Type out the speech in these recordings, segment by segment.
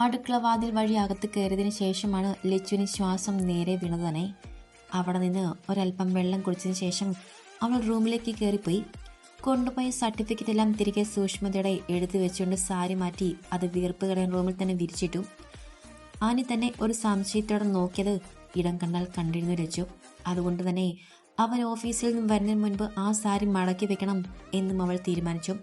അടുക്കള വാതിൽ വഴി അകത്ത് കയറിയതിനു ശേഷമാണ് ലച്ചുവിന് ശ്വാസം നേരെ വീണത് തന്നെ അവിടെ നിന്ന് ഒരല്പം വെള്ളം കുടിച്ചതിന് ശേഷം അവൾ റൂമിലേക്ക് കയറിപ്പോയി. കൊണ്ടുപോയ സർട്ടിഫിക്കറ്റ് എല്ലാം തിരികെ സൂക്ഷ്മതയോടെ എടുത്തു വെച്ചുകൊണ്ട് സാരി മാറ്റി അത് വീർപ്പ് കടയാൻ റൂമിൽ തന്നെ വിരിച്ചിട്ടു. ആനി തന്നെ ഒരു സംശയത്തോടെ നോക്കിയത് ഇടം കണ്ടാൽ കണ്ടിരുന്നു ലച്ചു. അതുകൊണ്ട് തന്നെ അവൻ ഓഫീസിൽ നിന്നും വരുന്നതിന് മുൻപ് ആ സാരി മടക്കി വെക്കണം എന്നും അവൾ തീരുമാനിച്ചു.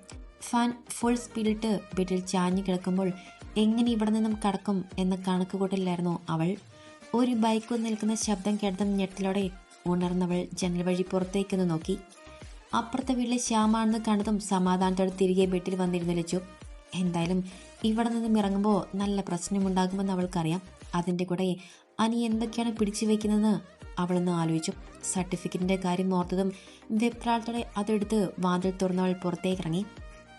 ഫാൻ ഫുൾ സ്പീഡിട്ട് ബെഡിൽ ചാഞ്ഞു കിടക്കുമ്പോൾ എങ്ങനെ ഇവിടെ നിന്നും കടക്കും എന്ന കണക്കുകൂട്ടലിലായിരുന്നു അവൾ. ഒരു ബൈക്ക് നിൽക്കുന്ന ശബ്ദം കേട്ടതും ഞെട്ടലോടെ ഉണർന്നവൾ ജനൽ വഴി പുറത്തേക്കൊന്ന് നോക്കി. അപ്പുറത്തെ വീട്ടിലെ ശ്യാമാണെന്ന് കണ്ടതും സമാധാനത്തോടെ തിരികെ വീട്ടിൽ വന്നിരുന്നു ലച്ചു. എന്തായാലും ഇവിടെ നിന്നും ഇറങ്ങുമ്പോൾ നല്ല പ്രശ്നമുണ്ടാകുമെന്ന് അവൾക്കറിയാം. അതിന്റെ കൂടെ അനി എന്തൊക്കെയാണ് പിടിച്ചു വെക്കുന്നതെന്ന് അവളൊന്ന് ആലോചിച്ചു. സർട്ടിഫിക്കറ്റിന്റെ കാര്യം ഓർത്തതും വെപ്രാളത്തോടെ അതെടുത്ത് വാതിൽ തുറന്നവൾ പുറത്തേക്ക് ഇറങ്ങി.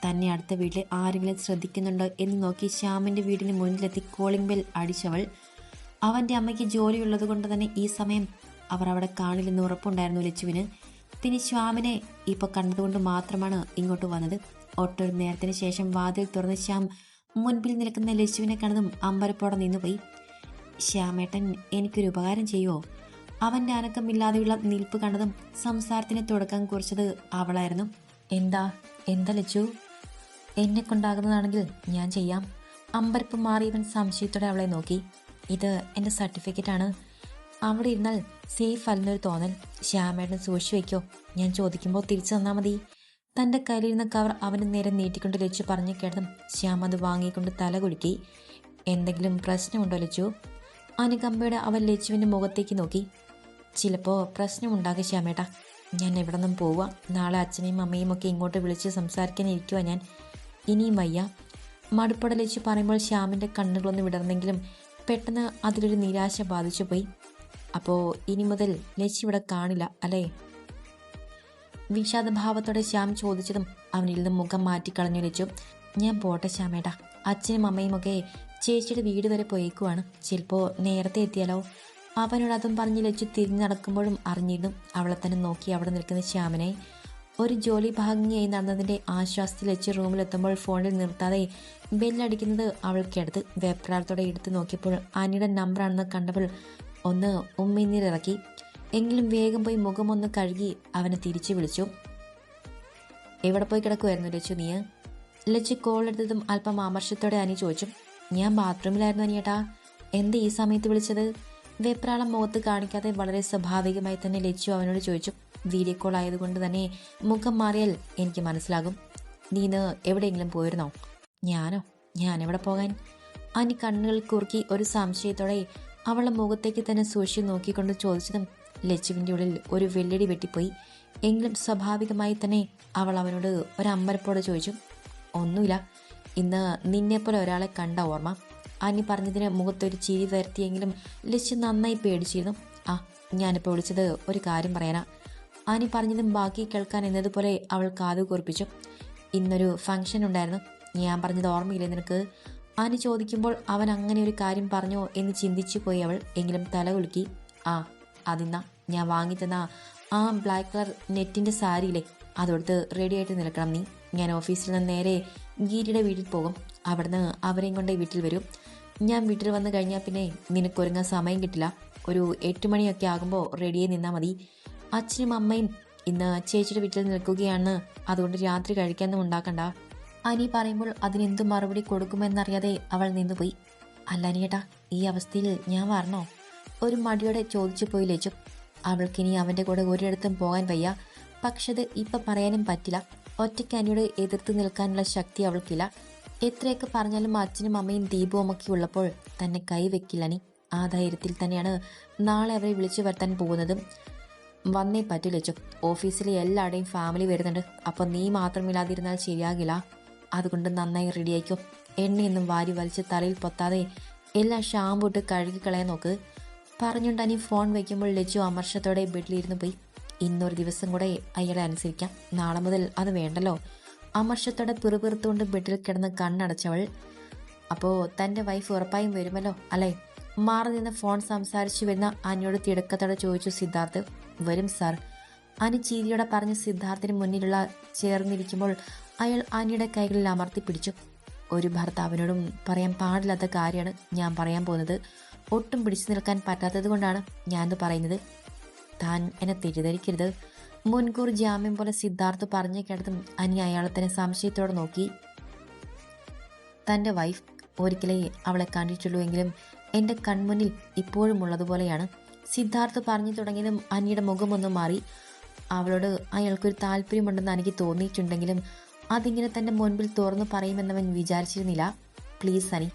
തന്നെ അടുത്ത വീട്ടിൽ ആരെങ്കിലും ശ്രദ്ധിക്കുന്നുണ്ടോ എന്ന് നോക്കി ശ്യാമിന്റെ വീടിന് മുന്നിലെത്തി കോളിംഗ് ബെൽ അടിച്ചവൾ അവന്റെ അമ്മയ്ക്ക് ജോലിയുള്ളത് കൊണ്ട് തന്നെ ഈ സമയം അവർ അവിടെ കാണില്ലെന്ന് ഉറപ്പുണ്ടായിരുന്നു ലച്ചുവിന്. പിന്നെ ശ്യാമിനെ ഇപ്പോൾ കണ്ടതുകൊണ്ട് മാത്രമാണ് ഇങ്ങോട്ട് വന്നത്. ഒട്ടൊരു നേരത്തിന് ശേഷം വാതിൽ തുറന്ന് ശ്യാം മുൻപിൽ നിൽക്കുന്ന ലച്ചുവിനെ കണ്ടതും അമ്പരപ്പോടെ നിന്നുപോയി. ശ്യാമേട്ടൻ എനിക്കൊരു ഉപകാരം ചെയ്യുമോ അവന്റെ അനക്കമില്ലാതെയുള്ള നിൽപ്പ് കണ്ടതും സംസാരത്തിന് തുടക്കം കുറിച്ചത് അവളായിരുന്നു. എന്താ? എന്താ ലച്ചു? എന്നെ കൊണ്ടാകുന്നതാണെങ്കിൽ ഞാൻ ചെയ്യാം. അമ്പരപ്പ് മാറിയവൻ സംശയത്തോടെ അവളെ നോക്കി. ഇത് എന്റെ സർട്ടിഫിക്കറ്റാണ് അവിടെ ഇരുന്നാൽ സേഫ് അല്ലെന്നൊരു തോന്നൽ. ശ്യാമേട്ടൻ സൂക്ഷിച്ചു വയ്ക്കോ ഞാൻ ചോദിക്കുമ്പോൾ തിരിച്ചു തന്നാൽ മതി. തന്റെ കയ്യിലിരുന്ന കവർ അവന് നേരെ നീട്ടിക്കൊണ്ട് ലച്ചു പറഞ്ഞു കേട്ടതും ശ്യാം അത് വാങ്ങിക്കൊണ്ട് തല കുലുക്കി. എന്തെങ്കിലും പ്രശ്നമുണ്ടോ ലച്ചു? അനുകമ്പയുടെ അവൻ ലച്ചുവിന്റെ മുഖത്തേക്ക് നോക്കി. ചിലപ്പോൾ പ്രശ്നമുണ്ടാകും ശ്യാമേട്ടാ. ഞാൻ എവിടെ നിന്നും പോവുക നാളെ അച്ഛനെയും അമ്മയും ഒക്കെ ഇങ്ങോട്ട് വിളിച്ച് സംസാരിക്കാൻ ഇരിക്കുവാ ഞാൻ. ഇനിയും വയ്യ. മടുപ്പട ലച്ചു പറയുമ്പോൾ ശ്യാമിന്റെ കണ്ണുകളൊന്ന് വിടർന്നെങ്കിലും പെട്ടെന്ന് അതിലൊരു നിരാശ ബാധിച്ചു പോയി അപ്പോൾ ഇനി മുതൽ ലച്ചി ഇവിടെ കാണില്ല അല്ലേ? വിഷാദഭാവത്തോടെ ശ്യാം ചോദിച്ചതും അവനിൽ നിന്ന് മുഖം മാറ്റിക്കളഞ്ഞു ലച്ചു. ഞാൻ പോട്ടെ ശ്യാമേട്ടാ. അച്ഛനും അമ്മയും ഒക്കെ ചേച്ചിയുടെ വീട് വരെ പോയേക്കുവാണ്. ചിലപ്പോൾ നേരത്തെ എത്തിയാലോ? അവനോട് അതും പറഞ്ഞ് ലച്ചു തിരിഞ്ഞു നടക്കുമ്പോഴും അറിഞ്ഞിരുന്നു. അവളെ തന്നെ നോക്കി അവിടെ നിൽക്കുന്ന ശ്യാമിനെ. ഒരു ജോലി ഭാഗിയായി നടന്നതിന്റെ ആശ്വാസത്തിൽ വെച്ച് റൂമിലെത്തുമ്പോൾ ഫോണിൽ നിർത്താതെ ബെല്ലടിക്കുന്നത് അവൾക്കടുത്ത് വെപ്രാളത്തോടെ എടുത്തു നോക്കിയപ്പോൾ അനിയുടെ നമ്പറാണെന്ന് കണ്ടപ്പോൾ ഒന്ന് ഉമ്മീനീരിറക്കി. എങ്കിലും വേഗം പോയി മുഖമൊന്ന് കഴുകി അവനെ തിരിച്ചു വിളിച്ചു. എവിടെ പോയി കിടക്കുമായിരുന്നു ലച്ചു നീ? ലച്ചു കോൾ എടുത്തതും അല്പം ആമർശത്തോടെ അനി ചോദിച്ചു. ഞാൻ ബാത്റൂമിലായിരുന്നു അനിയേട്ടാ. എന്ത് ഈ സമയത്ത് വിളിച്ചത്? വെപ്രാളം മുഖത്ത് കാണിക്കാതെ വളരെ സ്വാഭാവികമായി തന്നെ ലച്ചു അവനോട് ചോദിച്ചു. വീഡിയോ കോൾ ആയതുകൊണ്ട് തന്നെ മുഖം മാറിയാൽ എനിക്ക് മനസ്സിലാകും. നീ ഇന്ന് എവിടെയെങ്കിലും പോയിരുന്നോ? ഞാനോ? ഞാൻ എവിടെ പോകാൻ? അനി കണ്ണുകൾ കുറുക്കി ഒരു സംശയത്തോടെ അവളുടെ മുഖത്തേക്ക് തന്നെ സൂക്ഷിച്ച് നോക്കിക്കൊണ്ട് ചോദിച്ചതും ലച്ചുവിന്റെ ഉള്ളിൽ ഒരു വെല്ലടി വെട്ടിപ്പോയി. എങ്കിലും സ്വാഭാവികമായി തന്നെ അവൾ അവനോട് ഒരു അമ്പരപ്പോടെ ചോദിച്ചു ഒന്നുമില്ല. ഇന്ന് നിന്നെപ്പോലെ ഒരാളെ കണ്ട ഓർമ്മ. അനി പറഞ്ഞതിന് മുഖത്തൊരു ചിരി വരുത്തിയെങ്കിലും ലച്ചു നന്നായി പേടിച്ചിരുന്നു. ആ ഞാനിപ്പോൾ വിളിച്ചത് ഒരു കാര്യം പറയാനാ. അനി പറഞ്ഞതും ബാക്കി കേൾക്കാൻ എന്നതുപോലെ അവൾ കാതു കുറിപ്പിച്ചു. ഇന്നൊരു ഫംഗ്ഷൻ ഉണ്ടായിരുന്നു. ഞാൻ പറഞ്ഞത് ഓർമ്മയില്ലേ നിനക്ക്? ആനി ചോദിക്കുമ്പോൾ അവൻ അങ്ങനെ ഒരു കാര്യം പറഞ്ഞോ എന്ന് ചിന്തിച്ചു പോയി അവൾ. എങ്കിലും തല കുലുക്കി. ആ അതിന്നാ. ഞാൻ വാങ്ങിത്തന്ന ആ ബ്ലാക്ക് കളർ നെറ്റിന്റെ സാരിയില്ലേ അതൊടുത്ത് റെഡി ആയിട്ട് നിൽക്കണം നീ. ഞാൻ ഓഫീസിൽ നിന്ന് നേരെ ഗീരിയുടെ വീട്ടിൽ പോകും. അവിടുന്ന് അവരെയും കൊണ്ട് വീട്ടിൽ വരും. ഞാൻ വീട്ടിൽ വന്നു കഴിഞ്ഞാൽ പിന്നെ നിനക്കൊരുങ്ങാൻ സമയം കിട്ടില്ല. ഒരു എട്ട് മണിയൊക്കെ ആകുമ്പോൾ റെഡിയായി നിന്നാൽ മതി. അച്ഛനും അമ്മയും ഇന്ന് ചേച്ചിയുടെ വീട്ടിൽ നിൽക്കുകയാണ്. അതുകൊണ്ട് രാത്രി കഴിക്കാനും ഉണ്ടാക്കണ്ട. അനി പറയുമ്പോൾ അതിനെന്തു മറുപടി കൊടുക്കുമെന്നറിയാതെ അവൾ നിന്നുപോയി. അല്ല അനിയേട്ടാ ഈ അവസ്ഥയിൽ ഞാൻ വരണോ? ഒരു മടിയോടെ ചോദിച്ചു പോയി ലച്ചു. അവൾക്കിനി അവന്റെ കൂടെ ഒരിടത്തും പോകാൻ വയ്യ. പക്ഷെ അത് ഇപ്പം പറയാനും പറ്റില്ല. ഒറ്റയ്ക്ക് അനിയോട് എതിർത്ത് നിൽക്കാനുള്ള ശക്തി അവൾക്കില്ല. എത്രയൊക്കെ പറഞ്ഞാലും അച്ഛനും അമ്മയും ദീപവും ഒക്കെ ഉള്ളപ്പോൾ തന്നെ കൈവെക്കില്ല അനി. ആ ധൈര്യത്തിൽ തന്നെയാണ് നാളെ അവരെ വിളിച്ചു വരുത്താൻ പോകുന്നതും. വന്നേ പറ്റില്ല ലച്ചു ഓഫീസിലെ എല്ലാവരുടെയും ഫാമിലി വരുന്നുണ്ട്. അപ്പം നീ മാത്രം മാത്രമില്ലാതിരുന്നാൽ ശരിയാകില്ല. അതുകൊണ്ട് നന്നായി റെഡിയായിക്കോ എണ്ണയൊന്നും വാരി വലിച്ച് തലയിൽ പൊത്താതെ എല്ലാം ഷാമ്പു ഇട്ട് കഴുകി കളയാൻ നോക്ക്. പറഞ്ഞുകൊണ്ട് അനി ഫോൺ വയ്ക്കുമ്പോൾ ലജു അമർഷത്തോടെ ബെഡിലിരുന്ന് പോയി. ഇന്നൊരു ദിവസം കൂടെ അയാളെ അനുസരിക്കാം. നാളെ മുതൽ അത് വേണ്ടല്ലോ. അമർഷത്തോടെ പിറുപിറുത്തുകൊണ്ട് ബെഡിൽ കിടന്ന് കണ്ണടച്ചവൾ. അപ്പോൾ തന്റെ വൈഫ് ഉറപ്പായും വരുമല്ലോ അല്ലേ? മാറി നിന്ന് ഫോൺ സംസാരിച്ചു വരുന്ന അനിയോട് തിടുക്കത്തോടെ ചോദിച്ചു സിദ്ധാർത്ഥ് വരും സാർ. അനി ചീരിയോടെ പറഞ്ഞ് സിദ്ധാർത്ഥിന് മുന്നിലുള്ള ചേർന്നിരിക്കുമ്പോൾ അയാൾ അനിയുടെ കൈകളിൽ അമർത്തി പിടിച്ചു. ഒരു ഭർത്താവിനോടും പറയാൻ പാടില്ലാത്ത കാര്യമാണ് ഞാൻ പറയാൻ പോകുന്നത്. ഒട്ടും പിടിച്ചു നിൽക്കാൻ പറ്റാത്തത് കൊണ്ടാണ് ഞാനത് പറയുന്നത്. താൻ എന്നെ തെറ്റിദ്ധരിക്കരുത്. മുൻകൂർ ജാമ്യം പോലെ സിദ്ധാർത്ഥ് പറഞ്ഞു കേട്ടതും അനി അയാളെ തന്നെ സംശയത്തോടെ നോക്കി. തന്റെ വൈഫ് ഒരിക്കലേ അവളെ കണ്ടിട്ടുള്ളൂ എങ്കിലും എന്റെ കൺമുന്നിൽ ഇപ്പോഴും ഉള്ളതുപോലെയാണ്. സിദ്ധാർത്ഥ് പറഞ്ഞു തുടങ്ങിയതും അനിയുടെ മുഖമൊന്നും മാറി. അവളോട് അയാൾക്കൊരു താല്പര്യമുണ്ടെന്ന് എനിക്ക് തോന്നിയിട്ടുണ്ടെങ്കിലും അതിങ്ങനെ തന്റെ മുൻപിൽ തുറന്നു പറയുമെന്നവൻ വിചാരിച്ചിരുന്നില്ല. പ്ലീസ് അനി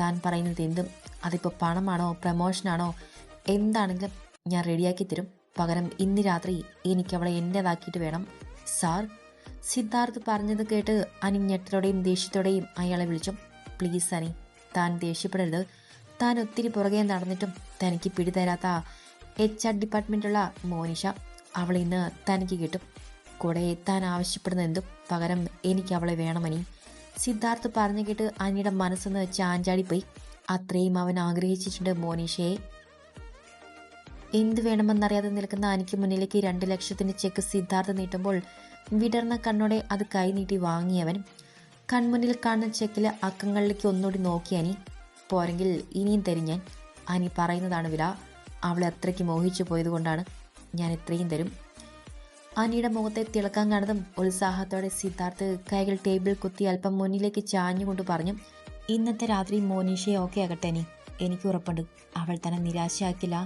താൻ പറയുന്നത് എന്തും? അതിപ്പോൾ പണമാണോ പ്രമോഷനാണോ എന്താണെങ്കിലും ഞാൻ റെഡിയാക്കി തരും. പകരം ഇന്ന് രാത്രി എനിക്ക് അവളെ എന്റേതാക്കിയിട്ട് വേണം. സാർ? സിദ്ധാർത്ഥ് പറഞ്ഞത് കേട്ട് അനി ഞെട്ടലോടെയും ദേഷ്യത്തോടെയും അയാളെ വിളിച്ചു. പ്ലീസ് അനി താൻ ദേഷ്യപ്പെടരുത്. താൻ ഒത്തിരി പുറകെ നടന്നിട്ടും തനിക്ക് പിടിതരാത്ത എച്ച് ആർ ഡിപ്പാർട്ട്മെന്റുള്ള മോനിഷ അവൾ ഇന്ന് തനിക്ക് കിട്ടും. കൂടെ താൻ ആവശ്യപ്പെടുന്ന എന്തും പകരം എനിക്ക് അവളെ വേണമനി. സിദ്ധാർത്ഥ് പറഞ്ഞു കേട്ട് അനിയുടെ മനസ്സൊന്ന് ചാഞ്ചാടിപ്പോയി അത്രയും അവൻ ആഗ്രഹിച്ചിട്ടുണ്ട് മോനിഷയെ. എന്ത് വേണമെന്നറിയാതെ നിൽക്കുന്ന അനിക്ക് മുന്നിലേക്ക് രണ്ട് ലക്ഷത്തിന്റെ ചെക്ക് സിദ്ധാർത്ഥ് നീട്ടുമ്പോൾ വിടർന്ന കണ്ണോടെ അത് കൈനീട്ടി വാങ്ങിയവൻ. കൺമുന്നിൽ കാണുന്ന ചെക്കിലെ അക്കങ്ങളിലേക്ക് ഒന്നുകൂടി നോക്കി അനി. പോരെങ്കിൽ ഇനിയും തരും ഞാൻ. അനി പറയുന്നതാണ് വില. അവളെ അത്രയ്ക്ക് മോഹിച്ചു പോയതുകൊണ്ടാണ് ഞാൻ ഇത്രയും തരും. അനിയുടെ മുഖത്തെ തിളക്കം കാണുന്നതും ഉത്സാഹത്തോടെ സിദ്ധാർത്ഥ് കൈകൾ ടേബിൾ കുത്തി അല്പം മുന്നിലേക്ക് ചാഞ്ഞുകൊണ്ട് പറഞ്ഞു ഇന്നത്തെ രാത്രി മോനീഷയെ ഓക്കെ ആകട്ടെ അനി. എനിക്ക് ഉറപ്പുണ്ട്. അവൾ തന്നെ നിരാശയാക്കില്ല.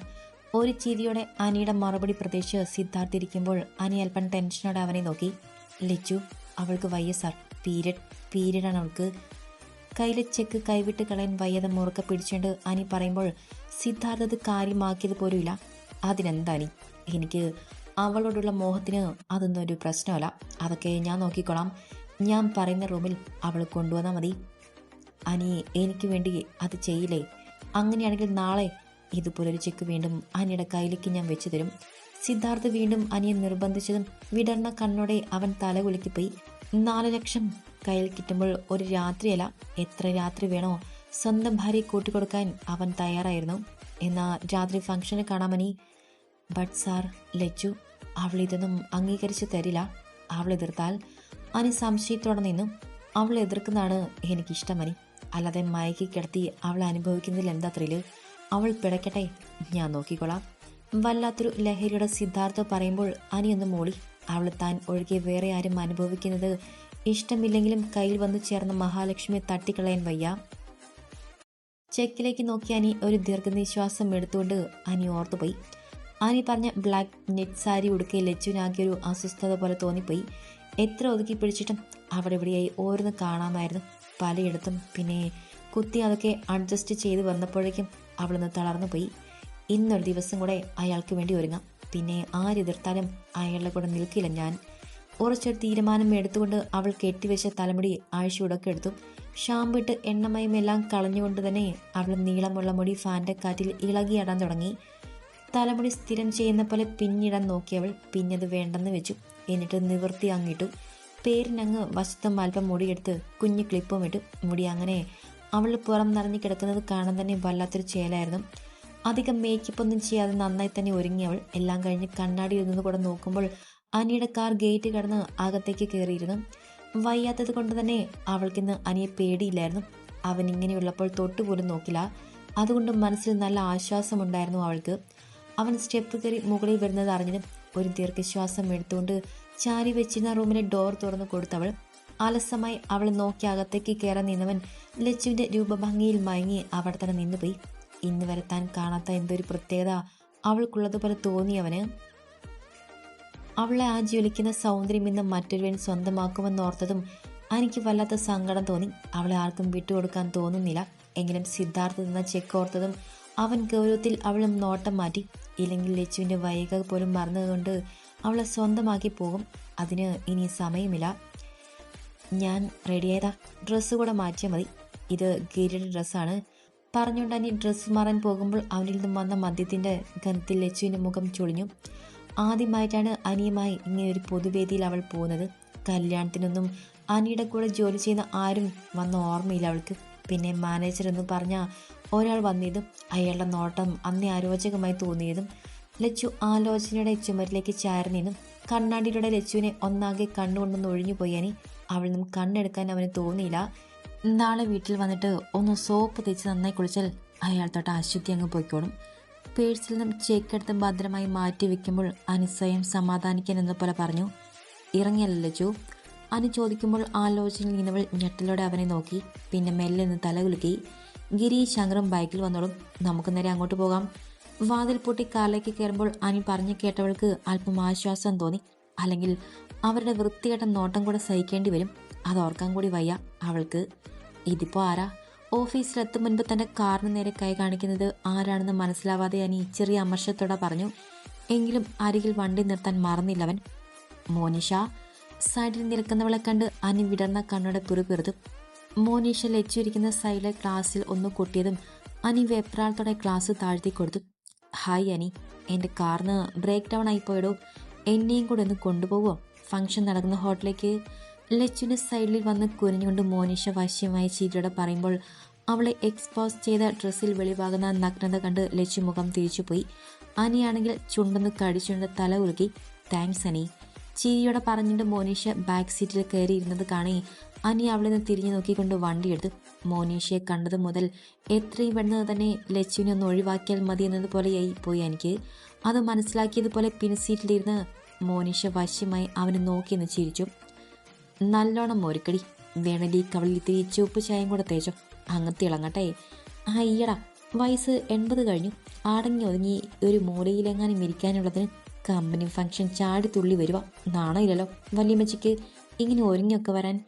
ഒരു ചിരിയോടെ അനിയുടെ മറുപടി പ്രതീക്ഷിച്ച് സിദ്ധാർത്ഥ് ഇരിക്കുമ്പോൾ അനി അല്പം ടെൻഷനോടെ അവനെ നോക്കി. ലിച്ചു അവൾക്ക് വയ്യ സർ. പീരിയഡ് പീരിയഡാണ് അവൾക്ക്. കയ്യിലെ ചെക്ക് കൈവിട്ട് കളയാൻ വയ്യാതെ മുറുക്കെ പിടിച്ചുകൊണ്ട് അനി പറയുമ്പോൾ സിദ്ധാർത്ഥ അത് കാര്യമാക്കിയത് പോലുമില്ല അതിനെന്താനി എനിക്ക് അവളോടുള്ള മോഹത്തിന് അതൊന്നും ഒരു പ്രശ്നമല്ല. അതൊക്കെ ഞാൻ നോക്കിക്കോളാം. ഞാൻ പറയുന്ന റൂമിൽ അവൾ കൊണ്ടുവന്നാൽ മതി. അനി എനിക്ക് വേണ്ടി അത് ചെയ്യില്ലേ? അങ്ങനെയാണെങ്കിൽ നാളെ ഇതുപോലൊരു ചെക്ക് വീണ്ടും അനിയുടെ കയ്യിലേക്ക് ഞാൻ വെച്ചു തരും. സിദ്ധാർത്ഥ് വീണ്ടും അനിയെ നിർബന്ധിച്ചതും വിടർന്ന കണ്ണോടെ അവൻ തല കുലുക്കിപ്പോയി. നാല് ലക്ഷം കയ്യിൽ കിട്ടുമ്പോൾ ഒരു രാത്രിയല്ല എത്ര രാത്രി വേണോ സ്വന്തം ഭാര്യയെ കൂട്ടിക്കൊടുക്കാൻ അവൻ തയ്യാറായിരുന്നു. എന്നാൽ രാത്രി ഫംഗ്ഷന് കാണാമനി ബട്ട് സാർ ലജ്ജു അവൾ ഇതൊന്നും അംഗീകരിച്ച് തരില്ല. അവൾ എതിർത്താൽ അനി സംശയത്തോടെ നിന്നും. അവൾ എതിർക്കുന്നതാണ് എനിക്കിഷ്ടമനി അല്ലാതെ മയക്കി കിടത്തി അവൾ അനുഭവിക്കുന്നതിൽ എന്താ ത്രിൽ അവൾ പിടയ്ക്കട്ടെ ഞാൻ നോക്കിക്കൊള്ളാം. വല്ലാത്തൊരു ലഹരിയുടെ സിദ്ധാർത്ഥ പറയുമ്പോൾ അനിയൊന്ന് മൂളി. അവൾ താൻ ഒഴികെ വേറെ ആരും അനുഭവിക്കുന്നത് ഇഷ്ടമില്ലെങ്കിലും കയ്യിൽ വന്നു ചേർന്ന മഹാലക്ഷ്മിയെ തട്ടിക്കളയാൻ വയ്യ. ചെക്കിലേക്ക് നോക്കി അനി ഒരു ദീർഘനിശ്വാസം എടുത്തുകൊണ്ട് അനി ഓർത്തുപോയി. അനി പറഞ്ഞ ബ്ലാക്ക് നെറ്റ് സാരി ഉടുക്കെ ലച്ചുവിനാകെ ഒരു അസ്വസ്ഥത പോലെ തോന്നിപ്പോയി. എത്ര ഒതുക്കി പിടിച്ചിട്ടും അവിടെ ഇവിടെയായി ഓരോന്ന് കാണാമായിരുന്നു. പലയിടത്തും പിന്നെ കുത്തി അതൊക്കെ അഡ്ജസ്റ്റ് ചെയ്ത് വന്നപ്പോഴേക്കും അവളൊന്ന് തളർന്നു പോയി ഇന്നൊരു ദിവസം കൂടെ അയാൾക്ക് വേണ്ടി ഒരുങ്ങാം. പിന്നെ ആരെതിർത്താലും അയാളുടെ കൂടെ നിൽക്കില്ല ഞാൻ. ഉറച്ചൊരു തീരുമാനം എടുത്തുകൊണ്ട് അവൾ കെട്ടിവെച്ച തലമുടി ആഴ്ചയുടൊക്കെ എടുത്തു. ഷാമ്പിട്ട് എണ്ണമയം എല്ലാം കളഞ്ഞുകൊണ്ട് തന്നെ അവൾ നീളമുള്ള മുടി ഫാന്റെ കാറ്റിൽ ഇളകിയാടാൻ തുടങ്ങി. തലമുടി സ്ഥിരം ചെയ്യുന്ന പോലെ പിന്നിടാൻ നോക്കിയവൾ പിന്നത് വേണ്ടെന്ന് വെച്ചു. എന്നിട്ട് നിവൃത്തി അങ്ങിട്ടു. പേരിനങ്ങ് വശത്തും അല്പം മുടിയെടുത്ത് കുഞ്ഞു ക്ലിപ്പും ഇട്ടു. മുടി അങ്ങനെ അവൾ പുറം നിറഞ്ഞു കിടക്കുന്നത് കാണാൻ തന്നെ വല്ലാത്തൊരു ചേലായിരുന്നു. അധികം മേക്കപ്പ് ഒന്നും ചെയ്യാതെ നന്നായി തന്നെ ഒരുങ്ങിയവൾ എല്ലാം കഴിഞ്ഞ് കണ്ണാടി ഇരുന്നത് കൂടെ നോക്കുമ്പോൾ അനിയുടെ കാർ ഗേറ്റ് കടന്ന് അകത്തേക്ക് കയറിയിരുന്നു വയ്യാത്തത് കൊണ്ട് തന്നെ അവൾക്കിന്ന് അനിയെ പേടിയില്ലായിരുന്നു. അവൻ ഇങ്ങനെയുള്ളപ്പോൾ തൊട്ടുപോലും നോക്കില്ല. അതുകൊണ്ട് മനസ്സിൽ നല്ല ആശ്വാസമുണ്ടായിരുന്നു അവൾക്ക്. അവൻ സ്റ്റെപ്പ് കയറി മുകളിൽ വരുന്നത് അറിഞ്ഞതും ഒരു ദീർഘശ്വാസം എടുത്തുകൊണ്ട് ചാരി വെച്ചിരുന്ന റൂമിലെ ഡോർ തുറന്നു കൊടുത്തവൾ. അലസമായി അവൾ നോക്കി അകത്തേക്ക് കയറാൻ നിന്നവൻ ലച്ചുവിന്റെ രൂപഭംഗിയിൽ മയങ്ങി അവിടെ തന്നെ നിന്നുപോയി. ഇന്ന് വരെ താൻ കാണാത്ത എന്തൊരു പ്രത്യേകത അവൾക്കുള്ളതുപോലെ തോന്നിയവന്. അവളെ ആ ജ്വലിക്കുന്ന സൗന്ദര്യം ഇന്ന് മറ്റൊരുവൻ സ്വന്തമാക്കുമെന്നോർത്തതും എനിക്ക് വല്ലാത്ത സങ്കടം തോന്നി. അവളെ ആർക്കും വിട്ടുകൊടുക്കാൻ തോന്നുന്നില്ല. എങ്കിലും സിദ്ധാർത്ഥ ചെക്ക് ഓർത്തതും അവൻ ഗൗരവത്തിൽ അവളും നോട്ടം മാറ്റി. ഇല്ലെങ്കിൽ ലച്ചുവിന്റെ വൈക പോലും മറന്നതുകൊണ്ട് അവളെ സ്വന്തമാക്കി പോകും. അതിന് ഇനി സമയമില്ല. ഞാൻ റെഡിയായതാ. ഡ്രസ്സ് കൂടെ മാറ്റിയാൽ മതി. ഇത് ഗിരിയുടെ ഡ്രസ്സാണ്. പറഞ്ഞുകൊണ്ട് അനി ഡ്രസ്സ് മാറാൻ പോകുമ്പോൾ അവനിൽ നിന്നും വന്ന മദ്യത്തിന്റെ ഗന്ധത്തിൽ ലച്ചുവിന്റെ മുഖം ചുളിഞ്ഞു. ആദ്യമായിട്ടാണ് അനിയുമായി ഇങ്ങനെ ഒരു പൊതുവേദിയിൽ അവൾ പോകുന്നത്. കല്യാണത്തിനൊന്നും അനിയുടെ കൂടെ ജോലി ചെയ്യുന്ന ആരും വന്ന ഓർമ്മയില്ല അവൾക്ക്. പിന്നെ മാനേജർ എന്ന് പറഞ്ഞ ഒരാൾ വന്നതും അയാളുടെ നോട്ടം അന്നേ അരോചകമായി തോന്നിയതും ലച്ചു ആലോചനയുടെ ചുമരിലേക്ക് ചാരനിന്നും കണ്ണാടിയിലൂടെ ലച്ചുവിനെ ഒന്നാകെ കണ്ണുകൊണ്ടൊന്ന് ഒഴിഞ്ഞു പോയാനി അവൾ നിന്നും കണ്ണെടുക്കാൻ അവന് തോന്നിയില്ല. നാളെ വീട്ടിൽ വന്നിട്ട് ഒന്ന് സോപ്പ് തേച്ച് നന്നായി കുളിച്ചാൽ അയാൾ തൊട്ട് അശുദ്ധി അങ്ങ് പോയിക്കോളും. പേഴ്സിൽ നിന്നും ചേക്കെടുത്ത് ഭദ്രമായി മാറ്റി വെക്കുമ്പോൾ അനി സ്വയം സമാധാനിക്കാൻ എന്ന പോലെ പറഞ്ഞു. ഇറങ്ങിയല്ലോ ജോ അനു ചോദിക്കുമ്പോൾ ആലോചനയിൽ നിന്നവൾ ഞെട്ടലോടെ അവനെ നോക്കി. പിന്നെ മെല്ലെ നിന്ന് തലകുലുക്കി ഗിരി ശങ്കറും ബൈക്കിൽ വന്നോളും. നമുക്ക് നേരെ അങ്ങോട്ട് പോകാം. വാതിൽ പൊട്ടി കാറിലേക്ക് കയറുമ്പോൾ അനി പറഞ്ഞു കേട്ടവൾക്ക് അല്പം ആശ്വാസം തോന്നി. അല്ലെങ്കിൽ അവരുടെ വൃത്തികെട്ട നോട്ടം കൂടെ സഹിക്കേണ്ടി വരും. അത് ഓർക്കാൻ കൂടി വയ്യ അവൾക്ക്. ഇതിപ്പോ ആരാ? ഓഫീസിലെത്തും മുൻപ് തന്റെ കാറിന് നേരെ കൈ കാണിക്കുന്നത് ആരാണെന്ന് മനസ്സിലാവാതെ അനി ചെറിയ അമർഷത്തോടെ പറഞ്ഞു എങ്കിലും അരികിൽ വണ്ടി നിർത്താൻ മറന്നില്ലവൻ. മോനിഷ സൈഡിൽ നിൽക്കുന്നവളെ കണ്ട് അനി വിടർന്ന കണ്ണോടെ പിറുപിറുതു മോനിഷ ലച്ചിരിക്കുന്ന സൈഡിലെ ക്ലാസ്സിൽ ഒന്ന് കൊട്ടിയതും അനി വെപ്രാളത്തോടെ ക്ലാസ് താഴ്ത്തി കൊടുത്തു. ഹായ് അനി എന്റെ കാറിന് ബ്രേക്ക് ഡൗൺ ആയിപ്പോയടോ എന്നെയും കൂടെ ഒന്ന് കൊണ്ടുപോവോ? ഫംഗ്ഷൻ നടക്കുന്ന ഹോട്ടലിലേക്ക് ലച്ചുവിന്റെ സൈഡിൽ വന്ന് കുനിഞ്ഞുകൊണ്ട് മോനിഷ വശ്യമായി ചിരിയോടെ പറയുമ്പോൾ അവളെ എക്സ്പോസ് ചെയ്ത ഡ്രസ്സിൽ വെളിവാകുന്ന നഗ്നത കണ്ട് ലച്ചു മുഖം തിരിച്ചുപോയി. അനിയാണെങ്കിൽ ചുണ്ടൊന്ന് കടിച്ചുകൊണ്ട് തല ഉരുക്കി താങ്ക്സ് അനി. ചിരിയോടെ പറഞ്ഞിട്ട് മോനീഷ ബാക്ക് സീറ്റിൽ കയറിയിരുന്നത് കാണേ അനി അവളെ നിന്ന് തിരിഞ്ഞു നോക്കിക്കൊണ്ട് വണ്ടിയെടുത്തു മോനീഷയെ കണ്ടത് മുതൽ എത്രയും പെട്ടെന്ന് തന്നെ ലച്ചുവിനെ ഒന്ന് ഒഴിവാക്കിയാൽ മതി എന്നതുപോലെയായി പോയി എനിക്ക് അത് മനസ്സിലാക്കിയതുപോലെ പിൻസീറ്റിലിരുന്ന് മോനീഷ വശ്യമായി അവനെ നോക്കിയെന്ന് ചിരിച്ചു. നല്ലോണം മോരിക്കടി. വേണലി കവളിൽ ഇത്തിരി ചുവപ്പ് ചായം കൂടെ തേച്ചോ. അങ്ങ് തിളങ്ങട്ടെ. അയ്യടാ വയസ്സ് എൺപത് കഴിഞ്ഞു. ആടങ്ങി ഒതുങ്ങി ഒരു മൂലയിലെങ്ങാനും ഇരിക്കാനുള്ളതിന് കമ്പനി ഫംഗ്ഷൻ ചാടി തുള്ളി വരുക നാണയില്ലല്ലോ വല്യമ്മച്ചിക്ക് ഇങ്ങനെ ഒരുങ്ങിയൊക്കെ വരാൻ.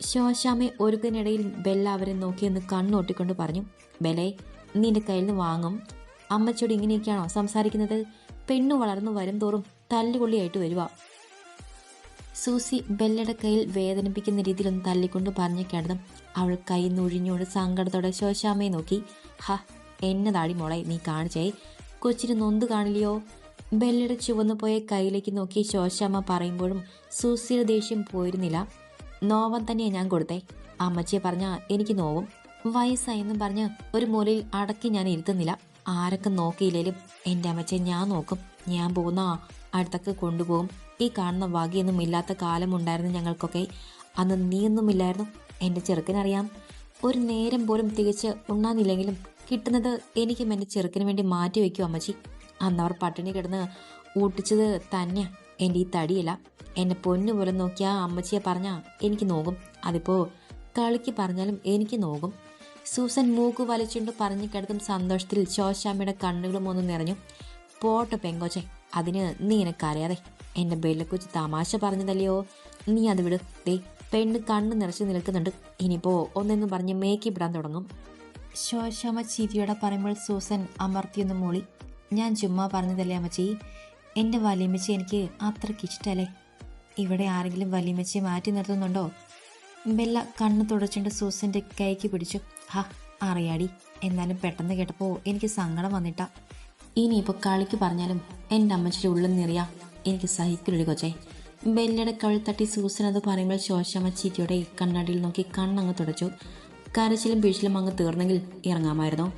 ശോശാമെ ഒരുക്കിനിടയിൽ ബെല്ല അവരെ നോക്കിയെന്ന് കണ്ണോട്ടിക്കൊണ്ട് പറഞ്ഞു ബെലെ നിന്റെ കയ്യിൽ നിന്ന് വാങ്ങും. അമ്മച്ചോട് ഇങ്ങനെയൊക്കെയാണോ സംസാരിക്കുന്നത്? പെണ്ണു വളർന്നു വരും തോറും തല്ലുകൊള്ളിയായിട്ട് വരുക സൂസി ബെല്ലയുടെ കയ്യിൽ വേദനിപ്പിക്കുന്ന രീതിയിലൊന്ന് തല്ലിക്കൊണ്ട് പറഞ്ഞു കിടന്നും. അവൾ കൈ നൊഴിഞ്ഞോട് സങ്കടത്തോടെ ശോശാമയെ നോക്കി. ഹ എന്നതാടി മോളെ നീ കാണിച്ചേ. കൊച്ചിന് നൊന്ത് കാണില്ലയോ? ബെല്ലയുടെ ചുവന്നു പോയ കയ്യിലേക്ക് നോക്കി ശോശാമ്മ പറയുമ്പോഴും സൂസിയുടെ ദേഷ്യം പോയിരുന്നില്ല. നോവൻ തന്നെയാണ് ഞാൻ കൊടുത്തേ. അമ്മച്ചിയെ പറഞ്ഞ എനിക്ക് നോവും. വയസ്സായെന്നും പറഞ്ഞ് ഒരു മൂലയിൽ അടക്കി ഞാൻ ഇരുത്തുന്നില്ല. ആരൊക്കെ നോക്കിയില്ലേലും എന്റെ അമ്മച്ചെ ഞാൻ നോക്കും. ഞാൻ പോകുന്ന അടുത്തൊക്കെ കൊണ്ടുപോകും. ഈ കാണുന്ന വകയൊന്നും ഇല്ലാത്ത കാലമുണ്ടായിരുന്നു ഞങ്ങൾക്കൊക്കെ. അന്ന് നീയൊന്നുമില്ലായിരുന്നു. എന്റെ ചെറുക്കനറിയാം. ഒരു നേരം പോലും തികച്ച് ഉണ്ണാനില്ലെങ്കിലും കിട്ടുന്നത് എനിക്കും എന്റെ ചെറുക്കിന് വേണ്ടി മാറ്റി വയ്ക്കും അമ്മച്ചി. അന്നവർ പട്ടിണി കിടന്ന് ഊട്ടിച്ചത് തന്നെയാ. എന്റെ ഈ തടിയില്ല. എന്നെ പൊന്നു പോലെ നോക്കിയ അമ്മച്ചിയെ പറഞ്ഞാൽ എനിക്ക് നോക്കും അതിപ്പോൾ കളിക്ക് പറഞ്ഞാലും എനിക്ക് നോക്കും സൂസൻ മൂക്ക് വലിച്ചുകൊണ്ട് പറഞ്ഞു കിടത്തും സന്തോഷത്തിൽ ശോശാമ്മയുടെ കണ്ണുകളും ഒന്ന് നിറഞ്ഞു. പോട്ടെ പെങ്കോച്ചെ അതിന് നീ എനക്കറിയാതെ എന്റെ ബെല്ലക്കുച്ച് തമാശ പറഞ്ഞതല്ലയോ? നീ അത് വിട്. ദേ പെണ്ണ് കണ്ണ് നിറച്ച് നിൽക്കുന്നുണ്ട്. ഇനിയിപ്പോ ഒന്നെന്ന് പറഞ്ഞ് മേക്കി വിടാൻ തുടങ്ങും. ശോശമ ചിരിയോടെ പറയുമ്പോൾ സൂസൻ അമർത്തിയൊന്ന് മൂളി. ഞാൻ ചുമ്മാ പറഞ്ഞതല്ലേ അമ്മച്ചി? എന്റെ വലിയമ്മച്ചി എനിക്ക് അത്രയ്ക്ക് ഇഷ്ടമല്ലേ ഇവിടെ ആരെങ്കിലും വലിയമ്മച്ചിയെ മാറ്റി നിർത്തുന്നുണ്ടോ? ബെല്ല കണ്ണ് തുടച്ചിട്ട് സൂസന്റെ കൈക്ക് പിടിച്ചു. ഹാ അറിയാടി. എന്നാലും പെട്ടെന്ന് കേട്ടപ്പോൾ എനിക്ക് സങ്കടം വന്നിട്ടാ. ഇനിയിപ്പോൾ കളിക്ക് പറഞ്ഞാലും എന്റെ അമ്മച്ചിയുടെ ഉള്ളിൽ നിറിയാ. എനിക്ക് സഹിക്കില്ല കൊച്ചേ ബെല്ലിയുടെ കഴുത്തട്ടി സൂസൻ അത് പറയുമ്പോൾ ശോശമ്മ ചിരിയോടെ കണ്ണാടിയിൽ നോക്കി കണ്ണങ്ങ് തുടച്ചു. കരച്ചിലും വീഴ്ചിലും അങ്ങ് തീർന്നെങ്കിൽ ഇറങ്ങാമായിരുന്നു.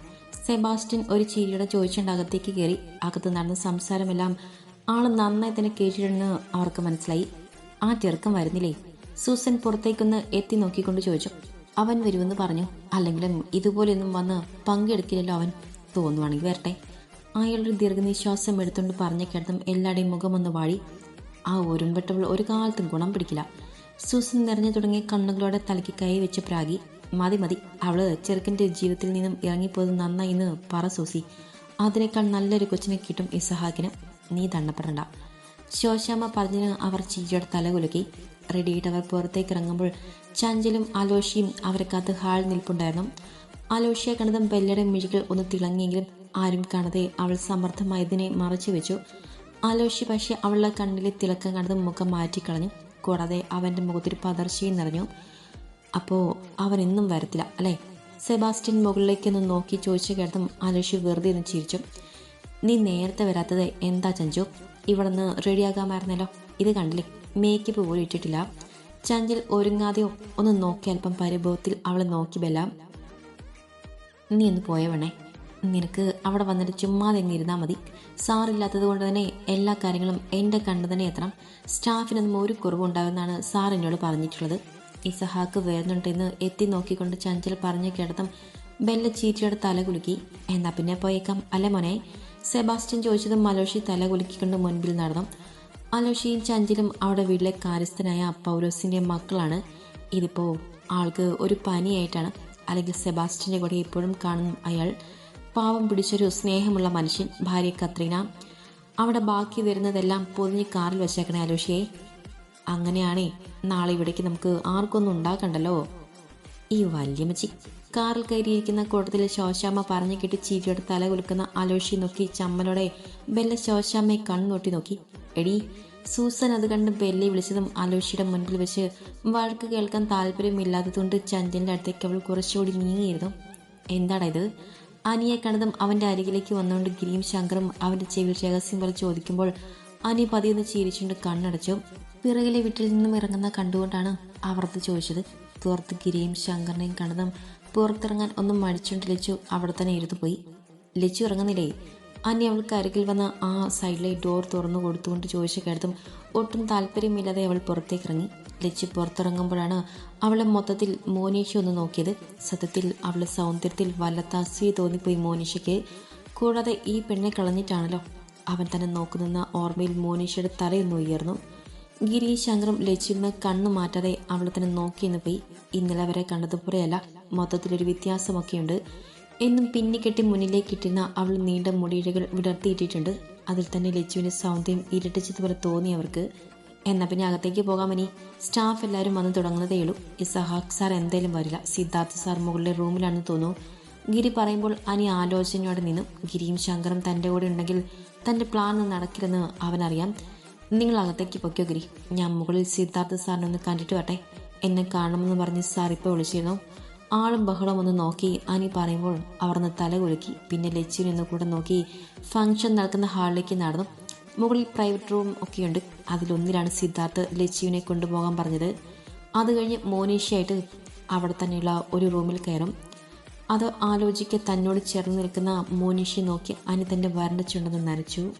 സെബാസ്റ്റ്യൻ ഒരു ചിരിയുടെ ചോദിച്ചുകൊണ്ട് അകത്തേക്ക് കയറി. അകത്ത് നടന്ന സംസാരമെല്ലാം ആൾ നന്നായി തന്നെ കേട്ടിട്ടുണ്ടെന്ന് അവർക്ക് മനസ്സിലായി. ആ ചെറുക്കം വരുന്നില്ലേ? സൂസൻ പുറത്തേക്കൊന്ന് എത്തി നോക്കിക്കൊണ്ട് ചോദിച്ചു. അവൻ വരുമെന്ന് പറഞ്ഞു. അല്ലെങ്കിലും ഇതുപോലെയൊന്നും വന്ന് പങ്കെടുക്കില്ലല്ലോ അവൻ. തോന്നുവാണെങ്കിൽ വരട്ടെ. അയാളൊരു ദീർഘനിശ്വാസം എടുത്തുകൊണ്ട് പറഞ്ഞ കേട്ടതും എല്ലാവരുടെയും മുഖമൊന്ന് വാഴി ആ ഒരുമ്പെട്ടവൾ ഒരു കാലത്തും ഗുണം പിടിക്കില്ല. സൂസൻ നിറഞ്ഞു തുടങ്ങിയ കണ്ണുകളോടെ തലയ്ക്ക് കൈ വെച്ച് പ്രാഗി. മതി മതി. അവൾ ചെറുക്കന്റെ ജീവിതത്തിൽ നിന്നും ഇറങ്ങിപ്പോയത് നന്നായി എന്ന് പറ സൂസി. അതിനേക്കാൾ നല്ലൊരു കൊച്ചിനെ കിട്ടും ഇസഹാക്കിന്. നീ തണ്ണപ്പെടണ്ട ശോശാമ്മ പറഞ്ഞതിന് അവർ ചിരിയോടെ തലകുലുക്കി. റെഡിയായിട്ട് അവർ പുറത്തേക്ക് ഇറങ്ങുമ്പോൾ ചഞ്ചലും അലോഷിയും അവരെ കാത്ത് ഹാൾ നിൽപ്പുണ്ടായിരുന്നു. അലോഷിയെ കണ്ടതും ബെല്ലയുടെ മിഴികൾ ഒന്ന് തിളങ്ങിയെങ്കിലും ആരും കാണാതെ അവൾ സമർത്ഥമായതിനെ മറച്ചു വെച്ചു. അലോഷി പക്ഷേ അവളുടെ കണ്ണിലെ തിളക്കം കണ്ടതും മുഖം മാറ്റിക്കളഞ്ഞു. കൂടാതെ അവന്റെ മുഖത്തൊരു പതർച്ചയും നിറഞ്ഞു. അപ്പോൾ അവൻ ഇന്നും വരത്തില്ല അല്ലേ? സെബാസ്റ്റ്യൻ മുകളിലേക്കൊന്ന് നോക്കി ചോദിച്ചു കേട്ടതും അലോഷി വെറുതെ ഒന്ന് ചിരിച്ചു. നീ നേരത്തെ വരാത്തത് എന്താ ചഞ്ചു? ഇവിടെ നിന്ന് റെഡിയാകാമായിരുന്നല്ലോ. ഇത് കണ്ടില്ലേ? മേക്കപ്പ് പോലും ഇട്ടിട്ടില്ല. ചഞ്ചൽ ഒരുങ്ങാതെയോ? ഒന്ന് നോക്കി അല്പം പരിഭവത്തിൽ അവളെ നോക്കി ബെല്ലാം. നീ ഒന്ന് പോയവണേ നിനക്ക് അവിടെ വന്നിട്ട് ചുമ്മാതെ അങ്ങ് ഇരുന്നാൽ മതി. സാറില്ലാത്തത് കൊണ്ട് തന്നെ എല്ലാ കാര്യങ്ങളും എന്റെ കണ്ടു തന്നെ എത്തണം. സ്റ്റാഫിനൊന്നും ഒരു കുറവുണ്ടാകുമെന്നാണ് സാർ എന്നോട് പറഞ്ഞിട്ടുള്ളത്. ഇസഹാക്ക് വരുന്നുണ്ടെന്ന് എത്തി നോക്കിക്കൊണ്ട് ചഞ്ചൽ പറഞ്ഞു കേട്ടതും ബെല്ല ചീറ്റിയുടെ തല കുലുക്കി. എന്നാ പിന്നെ പോയേക്കാം അല്ല മോനെ? സെബാസ്റ്റ്യൻ ചോദിച്ചതും അലോഷി തല കുലുക്കിക്കൊണ്ട് മുൻപിൽ നടന്നു. അലോഷിയും ചഞ്ചലും അവിടെ വീട്ടിലെ കാര്യസ്ഥനായ പൗലോസിന്റെ മക്കളാണ്. ഇതിപ്പോൾ ആൾക്ക് ഒരു പനിയായിട്ടാണ്. അല്ലെങ്കിൽ സെബാസ്റ്റിന്റെ കൂടെ എപ്പോഴും കാണും അയാൾ പാവം പിടിച്ചൊരു സ്നേഹമുള്ള മനുഷ്യൻ ഭാര്യ കത്രീന. അവിടെ ബാക്കി വരുന്നതെല്ലാം പൊതിഞ്ഞ് കാറിൽ വെച്ചേക്കണേ അലോഷിയെ. അങ്ങനെയാണേ നാളെ ഇവിടേക്ക് നമുക്ക് ആർക്കൊന്നും ഉണ്ടാക്കണ്ടല്ലോ? ഈ വല്യമ്മച്ചി കാറിൽ കയറിയിരിക്കുന്ന കൂട്ടത്തിൽ ശോശാമ്മ പറഞ്ഞു കിട്ടി ചീരിയോട് തല കുലുക്കുന്ന അലോഷി നോക്കി ചമ്മലോടെ ബെല്ല ശോശാമ്മയെ കണ്ണുനോട്ടി നോക്കി. എടി സൂസൻ അത് കണ്ട് ബെല്ലി വിളിച്ചതും അലോഷിയുടെ മുൻപിൽ വെച്ച് വഴക്ക് കേൾക്കാൻ താല്പര്യമില്ലാത്തതുകൊണ്ട് ചന്ദ്രന്റെ അടുത്തേക്ക് അവൾ കുറച്ചുകൂടി നീങ്ങിയിരുന്നു. എന്താടാ ഇത്? അനിയെ കണ്ടതും അവന്റെ അരികിലേക്ക് വന്നുകൊണ്ട് ഗിരിയും ശങ്കറും അവന്റെ ചെവിയിൽ രഹസ്യം പോലെ ചോദിക്കുമ്പോൾ അനി പതിയൊന്ന് ചിരിച്ചുകൊണ്ട് കണ്ണടച്ചു. പിറകിലെ വീട്ടിൽ നിന്നും ഇറങ്ങുന്ന കണ്ടുകൊണ്ടാണ് അവർത്ത് ചോദിച്ചത്. പുറത്ത് ഗിരിയും ശങ്കറിനെയും കണ്ടതും പുറത്തിറങ്ങാൻ ഒന്നും മടിച്ചുകൊണ്ട് ലച്ചു അവിടെ തന്നെ ഇരുന്നു പോയി. ലച്ചു ഇറങ്ങുന്നില്ലേ? അന്നി അവൾക്ക് അരികിൽ വന്ന് ആ സൈഡിലെ ഡോർ തുറന്നു കൊടുത്തുകൊണ്ട് ചോദിച്ച കേട്ടതും ഒട്ടും താല്പര്യമില്ലാതെ അവൾ പുറത്തേക്ക് ഇറങ്ങി. ലച്ചു പുറത്തിറങ്ങുമ്പോഴാണ് അവളെ മൊത്തത്തിൽ മോനീഷ ഒന്ന് നോക്കിയത്. സത്യത്തിൽ അവളെ സൗന്ദര്യത്തിൽ വല്ലാത്ത അസൂയ തോന്നിപ്പോയി മോനീഷയ്ക്ക്. കൂടാതെ ഈ പെണ്ണെ കളഞ്ഞിട്ടാണല്ലോ അവൻ തന്നെ നോക്കുന്ന ഓർമ്മയിൽ മോനീഷയുടെ തലയൊന്ന് ഉയർന്നു. ഗിരി ശങ്കറും ലച്ചുവിന് കണ്ണു മാറ്റാതെ അവളെ തന്നെ നോക്കിയെന്ന് പോയി. ഇന്നലെ വരെ കണ്ടതുപോലെയല്ല മൊത്തത്തിലൊരു വ്യത്യാസമൊക്കെയുണ്ട്. എന്നും പിന്നിക്കെട്ടി മുന്നിലേക്ക് ഇട്ടിരുന്ന അവൾ നീണ്ട മുടിയിഴകൾ വിടർത്തിയിട്ടിട്ടുണ്ട്. അതിൽ തന്നെ ലച്ചുവിന്റെ സൗന്ദര്യം ഇരട്ടിച്ചതുപോലെ തോന്നി അവർക്ക്. എന്നാൽ പിന്നെ അകത്തേക്ക് പോകാമനി സ്റ്റാഫ് എല്ലാവരും വന്ന് തുടങ്ങുന്നതേ ഉള്ളൂ. ഇസഹാഖ് സാർ എന്തേലും വരില്ല. സിദ്ധാർത്ഥ് സാർ മുകളിലെ റൂമിലാണെന്ന് തോന്നുന്നു. ഗിരി പറയുമ്പോൾ അനി ആലോചനയോടെ നിന്നു. ഗിരിയും ശങ്കറും തന്റെ കൂടെ ഉണ്ടെങ്കിൽ തന്റെ പ്ലാൻ ഒന്നും നടക്കില്ലെന്ന് അവനറിയാം. നിങ്ങൾ അകത്തേക്ക് പൊക്കോ ഗിരി. ഞാൻ മുകളിൽ സിദ്ധാർത്ഥ് സാറിനെ ഒന്ന് കണ്ടിട്ട് വട്ടെ എന്നെ കാണുമെന്ന് പറഞ്ഞ് സാർ ഇപ്പോൾ വിളിച്ചിരുന്നു. ആളും ബഹളം ഒന്ന് നോക്കി അനി പറയുമ്പോൾ അവിടുന്ന് തലകുലുക്കി പിന്നെ ലച്ചുവിനെ കൂടെ നോക്കി ഫംഗ്ഷൻ നടക്കുന്ന ഹാളിലേക്ക് നടന്നു. മുകളിൽ പ്രൈവറ്റ് റൂം ഒക്കെയുണ്ട്. അതിലൊന്നിലാണ് സിദ്ധാർത്ഥ് ലച്ചുവിനെ കൊണ്ടുപോകാൻ പറഞ്ഞത്. അത് കഴിഞ്ഞ് മോനീഷയായിട്ട് അവിടെ തന്നെയുള്ള ഒരു റൂമിൽ കയറും. അത് ആലോചിക്കെ തന്നോട് ചേർന്ന് നിൽക്കുന്ന മോനീഷയെ നോക്കി അനി തന്റെ വരണ്ട ചുണ്ടെന്ന് നനച്ചു.